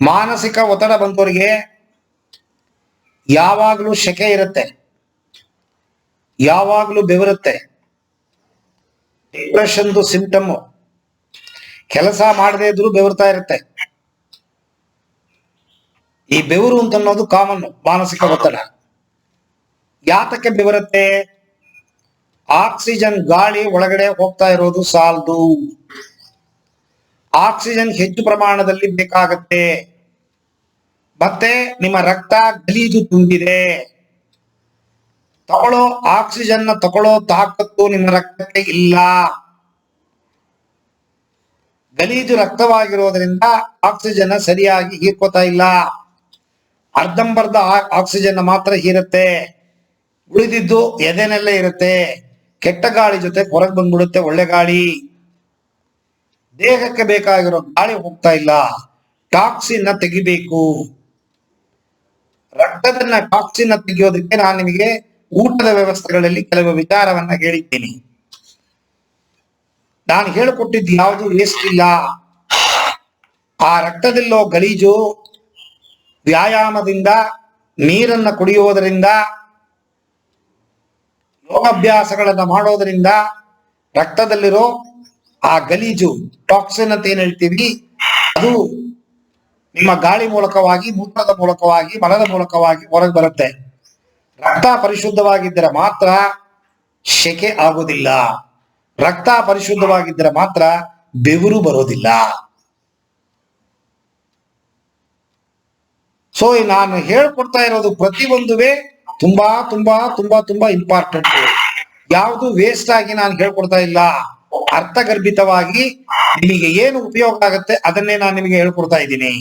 ಮಾನಸಿಕ ಒತ್ತಡ ಬಂದವರಿಗೆ ಯಾವಾಗಲೂ ಶೆಕೆ ಇರುತ್ತೆ. ಯಾವಾಗಲೂ ಬೆವರುತ್ತೆ. ಡಿಪ್ರೆಷನ್ದು ಸಿಂಪ್ಟಮ್. ಕೆಲಸ ಮಾಡದೇ ಇದ್ರೂ ಬೆವರ್ತಾ ಇರುತ್ತೆ. ಈ ಬೆವರು ಅಂತ ಅನ್ನೋದು ಕಾಮನ್ ಮಾನಸಿಕ ಒತ್ತಡ. ಯಾತಕ್ಕೆ ಬೆವರುತ್ತೆ? ಆಕ್ಸಿಜನ್ ಗಾಳಿ ಒಳಗಡೆ ಹೋಗ್ತಾ ಇರೋದು ಸಾಲದು. ಆಕ್ಸಿಜನ್ ಹೆಚ್ಚು ಪ್ರಮಾಣದಲ್ಲಿ ಬೇಕಾಗತ್ತೆ. ಮತ್ತೆ ನಿಮ್ಮ ರಕ್ತ ಗಲೀಜು ತುಂಬಿದೆ. ತಗೊಳ್ಳೋ ಆಕ್ಸಿಜನ್ನ ತಗೊಳ್ಳೋ ತಾಕತ್ತು ನಿಮ್ಮ ರಕ್ತಕ್ಕೆ ಇಲ್ಲ. ಗಲೀಜು ರಕ್ತವಾಗಿರೋದ್ರಿಂದ ಆಕ್ಸಿಜನ್ ಸರಿಯಾಗಿ ಹೀರ್ಕೋತಾ ಇಲ್ಲ. ಅರ್ಧಂಬರ್ಧ ಆಕ್ಸಿಜನ್ ಮಾತ್ರ ಹೀರುತ್ತೆ. ಉಳಿದಿದ್ದು ಎದೆನೆಲ್ಲ ಇರುತ್ತೆ. ಕೆಟ್ಟ ಗಾಳಿ ಜೊತೆ ಹೊರಗೆ ಬಂದ್ಬಿಡುತ್ತೆ ಒಳ್ಳೆ ಗಾಳಿ. ದೇಹಕ್ಕೆ ಬೇಕಾಗಿರೋ ಗಾಳಿ ಹೋಗ್ತಾ ಇಲ್ಲ. ಟಾಕ್ಸಿನ್ ತೆಗಿಬೇಕು. ರಕ್ತದನ್ನ ಟಾಕ್ಸಿನ್ ತೆಗೆಯೋದಕ್ಕೆ ನಾನು ನಿಮಗೆ ಊಟದ ವ್ಯವಸ್ಥೆಗಳಲ್ಲಿ ಕೆಲವು ವಿಚಾರವನ್ನ ಹೇಳಿದ್ದೀನಿ. ನಾನು ಹೇಳಿಕೊಟ್ಟಿದ್ದು ಯಾವುದು ವೇಸ್ಟ್ ಇಲ್ಲ. ಆ ರಕ್ತದಲ್ಲೋ ಗಲೀಜು, ವ್ಯಾಯಾಮದಿಂದ, ನೀರನ್ನ ಕುಡಿಯುವುದರಿಂದ ಯೋಗಾಭ್ಯಾಸಗಳನ್ನ ಮಾಡೋದರಿಂದ ರಕ್ತದಲ್ಲಿರೋ ಆ ಗಲೀಜು ಟಾಕ್ಸಿನ್ ಅಂತ ಏನ್ ಹೇಳ್ತೀವಿ? ಅದು ನಿಮ್ಮ ಗಾಳಿ ಮೂಲಕವಾಗಿ, ಮೂತ್ರದ ಮೂಲಕವಾಗಿ, ಮಲದ ಮೂಲಕವಾಗಿ ಹೊರಗೆ ಬರುತ್ತೆ. ರಕ್ತ ಪರಿಶುದ್ಧವಾಗಿದ್ದರೆ ಮಾತ್ರ ಶೆಕೆ ಆಗೋದಿಲ್ಲ ರಕ್ತ ಪರಿಶುದ್ಧವಾಗಿದ್ದರೆ ಮಾತ್ರ ಬೆವರು ಬರೋದಿಲ್ಲ. ಸೊ ನಾನು ಹೇಳ್ಕೊಡ್ತಾ ಇರೋದು ಪ್ರತಿಯೊಂದುವೆ ತುಂಬಾ ತುಂಬಾ ತುಂಬಾ ತುಂಬಾ ಇಂಪಾರ್ಟೆಂಟ್ ಯಾವುದು ವೇಸ್ಟ್ ಆಗಿ ನಾನು ಹೇಳ್ಕೊಡ್ತಾ ಇಲ್ಲ. ಅರ್ಥಗರ್ಭಿತವಾಗಿ ನಿಮಗೆ ಏನು ಉಪಯೋಗ ಆಗುತ್ತೆ ಅದನ್ನೇ ನಾನು ನಿಮಗೆ ಹೇಳ್ಕೊಡ್ತಾ ಇದ್ದೀನಿ.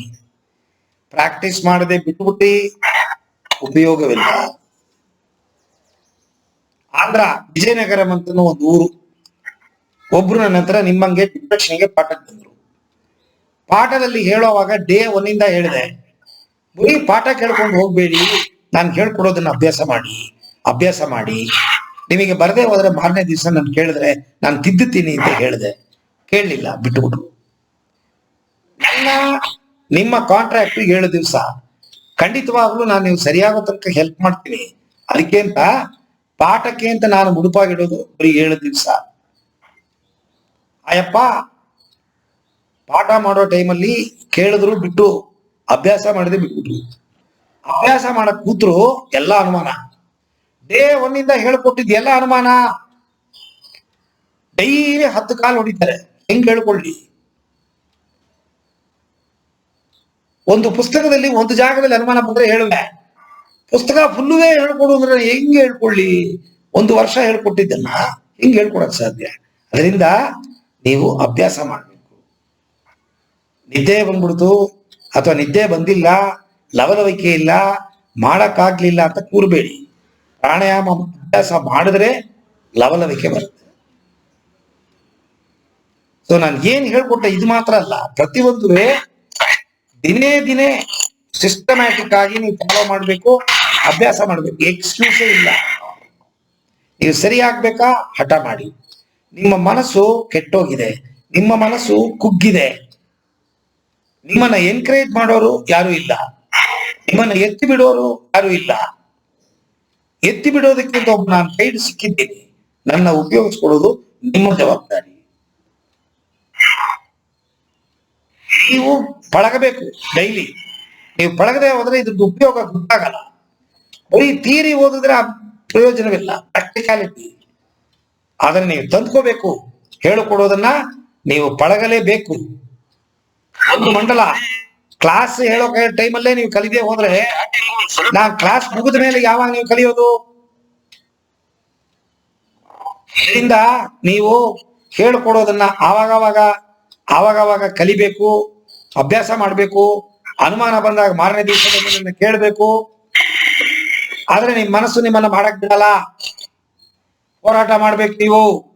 ಪ್ರಾಕ್ಟೀಸ್ ಮಾಡದೆ ಬಿಟ್ಬಿಟ್ಟಿ ಉಪಯೋಗವಿಲ್ಲ. ಆಂಧ್ರ ವಿಜಯನಗರಂ ಅಂತ ಒಂದು ಊರು. ಒಬ್ರು ನನ್ನ ಹತ್ರ ನಿಮ್ಮಂಗೆ ಡಿಪ್ರೆಷನ್ಗೆ ಪಾಠ ತಂದ್ರು ಪಾಠದಲ್ಲಿ ಹೇಳುವಾಗ ಡೇ ಒನ್ನಿಂದ ಹೇಳಿದೆ, ಬರೀ ಪಾಠ ಕೇಳ್ಕೊಂಡು ಹೋಗ್ಬೇಡಿ, ನಾನು ಹೇಳ್ಕೊಡೋದನ್ನ ಅಭ್ಯಾಸ ಮಾಡಿ ಅಭ್ಯಾಸ ಮಾಡಿ ನಿಮಗೆ ಬರದೆ ಹೋದ್ರೆ ಮಾರನೇ ದಿವಸ ನಾನು ಕೇಳಿದ್ರೆ, ನಾನು ತಿದ್ದುತ್ತೀನಿ ಅಂತ ಹೇಳಿದೆ. ಕೇಳಲಿಲ್ಲ ಬಿಟ್ಟುಬಿಟ್ರು ನಿಮ್ಮ ಕಾಂಟ್ರಾಕ್ಟ್ ಏಳು ದಿವಸ. ಖಂಡಿತವಾಗ್ಲೂ ನಾನು ನೀವು ಸರಿಯಾಗೋ ತನಕ ಹೆಲ್ಪ್ ಮಾಡ್ತೀನಿ. ಅದಕ್ಕೆ ಅಂತ ಪಾಠಕ್ಕೆ ಅಂತ ನಾನು ಮುಡುಪಾಗಿಡೋದು ಬರೀ ಏಳು ದಿವಸ. ಆಯಪ್ಪ, ಪಾಠ ಮಾಡೋ ಟೈಮಲ್ಲಿ ಕೇಳಿದ್ರು ಬಿಟ್ಟು, ಅಭ್ಯಾಸ ಮಾಡದೆ ಬಿಟ್ಬಿಟ್ರು. ಅಭ್ಯಾಸ ಮಾಡಕ್ ಕೂತ್ರು ಎಲ್ಲ ಅನುಮಾನ. ಡೇ ಒಂದಿಂದ ಹೇಳ್ಕೊಟ್ಟಿದ್ ಎಲ್ಲ ಅನುಮಾನ. ಡೈಲಿ ಹತ್ತು ಕಾಲು ಹೊಡಿತಾರೆ. ಹೆಂಗ್ ಹೇಳ್ಕೊಳ್ಳಿ ಒಂದು ಪುಸ್ತಕದಲ್ಲಿ ಒಂದು ಜಾಗದಲ್ಲಿ ಅನುಮಾನ ಬಂದ್ರೆ ಹೇಳುವೆ. ಪುಸ್ತಕ ಫುಲ್ಲುವೇ ಹೇಳ್ಕೊಡು ಅಂದ್ರೆ ಹೆಂಗ್ ಹೇಳ್ಕೊಳ್ಳಿ? ಒಂದು ವರ್ಷ ಹೇಳ್ಕೊಟ್ಟಿದ್ದನ್ನ ಹೆಂಗ್ ಹೇಳ್ಕೊಡಕ್ ಸಾಧ್ಯ? ಅದರಿಂದ ನೀವು ಅಭ್ಯಾಸ ಮಾಡಬೇಕು. ನಿದ್ದೆ ಬಂದ್ಬಿಡ್ತು ಅಥವಾ ನಿದ್ದೆ ಬಂದಿಲ್ಲ, ಲವಲವಿಕೆ ಇಲ್ಲ, ಮಾಡಕ್ಕಾಗ್ಲಿಲ್ಲ ಅಂತ ಕೂರಬೇಡಿ. ಪ್ರಾಣಾಯಾಮ ಅಭ್ಯಾಸ ಮಾಡಿದ್ರೆ ಲವಲವಿಕೆ ಬರುತ್ತೆ. ಸೊ ನಾನು ಏನ್ ಹೇಳ್ಕೊಟ್ಟೆ ಇದು ಮಾತ್ರ ಅಲ್ಲ. ಪ್ರತಿಯೊಂದು ದಿನೇ ದಿನೇ ಸಿಸ್ಟಮ್ಯಾಟಿಕ್ ಆಗಿ ನೀವು ಫಾಲೋ ಮಾಡಬೇಕು, ಅಭ್ಯಾಸ ಮಾಡಬೇಕು. ಎಕ್ಸ್ಕ್ಯೂಸೇ ಇಲ್ಲ. ನೀವು ಸರಿ ಆಗ್ಬೇಕಾ? ಹಠ ಮಾಡಿ. ನಿಮ್ಮ ಮನಸ್ಸು ಕೆಟ್ಟೋಗಿದೆ. ನಿಮ್ಮ ಮನಸ್ಸು ಕುಗ್ಗಿದೆ. ನಿಮ್ಮನ್ನ ಎನ್ಕರೇಜ್ ಮಾಡೋರು ಯಾರು ಇಲ್ಲ. ನಿಮ್ಮನ್ನ ಎತ್ತಿ ಬಿಡೋರು ಯಾರು ಇಲ್ಲ. ಎತ್ತಿ ಬಿಡೋದಕ್ಕಿಂತ ಒಬ್ಬ ನಾನು ಕೈಡ್ ಸಿಕ್ಕಿದ್ದೀನಿ. ನನ್ನ ಉಪಯೋಗಿಸ್ಕೊಳ್ಳೋದು ನಿಮ್ಮ ಜವಾಬ್ದಾರಿ. ನೀವು ಪಳಗಬೇಕು ಡೈಲಿ. ನೀವು ಪಳಗದೆ ಹೋದ್ರೆ ಇದ್ರದ್ದು ಉಪಯೋಗ ಗೊತ್ತಾಗಲ್ಲ. ಬರೀ ತೀರಿ ಓದಿದ್ರೆ ಪ್ರಯೋಜನವಿಲ್ಲ ಪ್ರಾಕ್ಟಿಕಾಲಿಟಿ ಅದನ್ನ ನೀವು ತಂದ್ಕೋಬೇಕು, ಹೇಳಿಕೊಡೋದನ್ನ ನೀವು ಪಳಗಲೇಬೇಕು. ಒಂದು ಮಂಡಲ ಕ್ಲಾಸ್ ಹೇಳೋ ಟೈಮಲ್ಲೇ ನೀವು ಕಲಿದೇ ಹೋದ್ರೆ ನಾ ಕ್ಲಾಸ್ ಮುಗಿದ ಮೇಲೆ ಯಾವಾಗ ನೀವು ಕಲಿಯೋದು? ಇದರಿಂದ ನೀವು ಹೇಳ್ಕೊಡೋದನ್ನ ಆವಾಗವಾಗ ಆವಾಗವಾಗ ಕಲಿಬೇಕು, ಅಭ್ಯಾಸ ಮಾಡಬೇಕು, ಅನುಮಾನ ಬಂದಾಗ ಮಾರನೇ ದಿವಸ ಕೇಳಬೇಕು. ಆದ್ರೆ ನಿಮ್ ಮನಸ್ಸು ನಿಮ್ಮನ್ನ ಮಾಡಕ್ ಬಿಡಲ್ಲ. ಹೋರಾಟ ಮಾಡ್ಬೇಕು ನೀವು.